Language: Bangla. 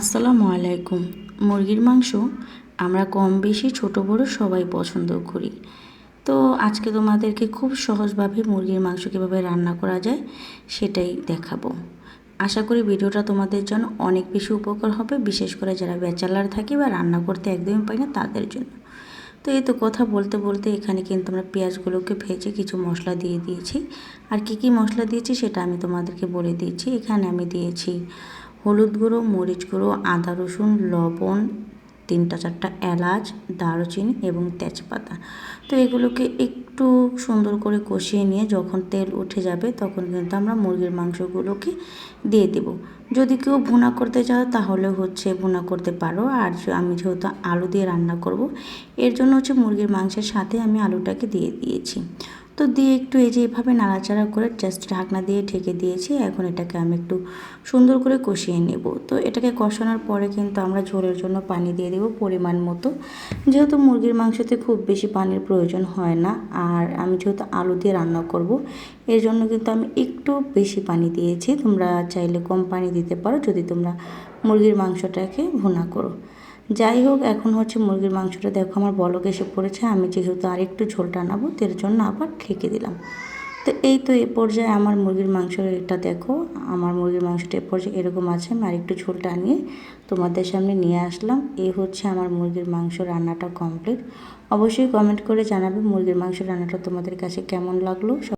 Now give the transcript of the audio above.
আসসালামু আলাইকুম। মুরগির মাংস আমরা কম বেশি ছোট বড় সবাই পছন্দ করি। তো আজকে তোমাদেরকে খুব সহজভাবে মুরগির মাংস কীভাবে রান্না করা যায় সেটাই দেখাবো। আশা করি ভিডিওটা তোমাদের জন্য অনেক বেশি উপকার হবে, বিশেষ করে যারা ব্যাচেলার থাকে বা রান্না করতে একদমই পাই না তাদের জন্য। তো এই তো কথা বলতে বলতে এখানে কিন্তু আমরা পেঁয়াজগুলোকে ভেজে কিছু মশলা দিয়ে দিয়েছি। আর কি কি মশলা দিয়েছি সেটা আমি তোমাদেরকে বলে দিয়েছি এখানে আমি দিয়েছি হলুদ গুঁড়ো, মরিচ গুঁড়ো, আদা রসুন, লবণ, তিনটা চারটা এলাচ, দারুচিনি এবং তেজপাতা। তো এগুলোকে একটু সুন্দর করে কষিয়ে নিয়ে যখন তেল উঠে যাবে তখন কিন্তু আমরা মুরগির মাংসগুলোকে দিয়ে দেব। যদি কেউ ভুনা করতে চাও তাহলে হচ্ছে ভুনা করতে পারো। আর আমি যেহেতু আলু দিয়ে রান্না করব, এর জন্য হচ্ছে মুরগির মাংসের সাথে আমি আলুটাকে দিয়ে দিয়েছি। তো দিয়ে একটু এই যে এভাবে নাড়াচাড়া করে জাস্ট ঢাকনা দিয়ে ঢেকে দিয়েছি। এখন এটাকে আমি একটু সুন্দর করে কষিয়ে নেব। তো এটাকে কষানোর পরে কিন্তু আমরা ঝোলের জন্য পানি দিয়ে দেবো পরিমাণ মতো। যেহেতু মুরগির মাংসতে খুব বেশি পানির প্রয়োজন হয় না, আর আমি যেহেতু আলু দিয়ে রান্না করব, এর জন্য কিন্তু আমি একটু বেশি পানি দিয়েছি। তোমরা চাইলে কম পানি দিতে পারো যদি তোমরা মুরগির মাংসটাকে ভুনা করো। যাই হোক, এখন হচ্ছে মুরগির মাংসটা দেখো আমার বলক এসে পড়েছে, আমি যেহেতু আর একটু ঝোল টানাবো এর জন্য আবার ঢেকে দিলাম। তো এই তো এ পর্যায়ে আমার মুরগির মাংস এটা দেখো, আমার মুরগির মাংসটা এ পর্যায়ে এরকম আছে, আমি আরেকটু ঝোল টানিয়ে তোমাদের সামনে নিয়ে আসলাম। এই হচ্ছে আমার মুরগির মাংস রান্নাটা কমপ্লিট। অবশ্যই কমেন্ট করে জানাবে মুরগির মাংস রান্নাটা তোমাদের কাছে কেমন লাগল।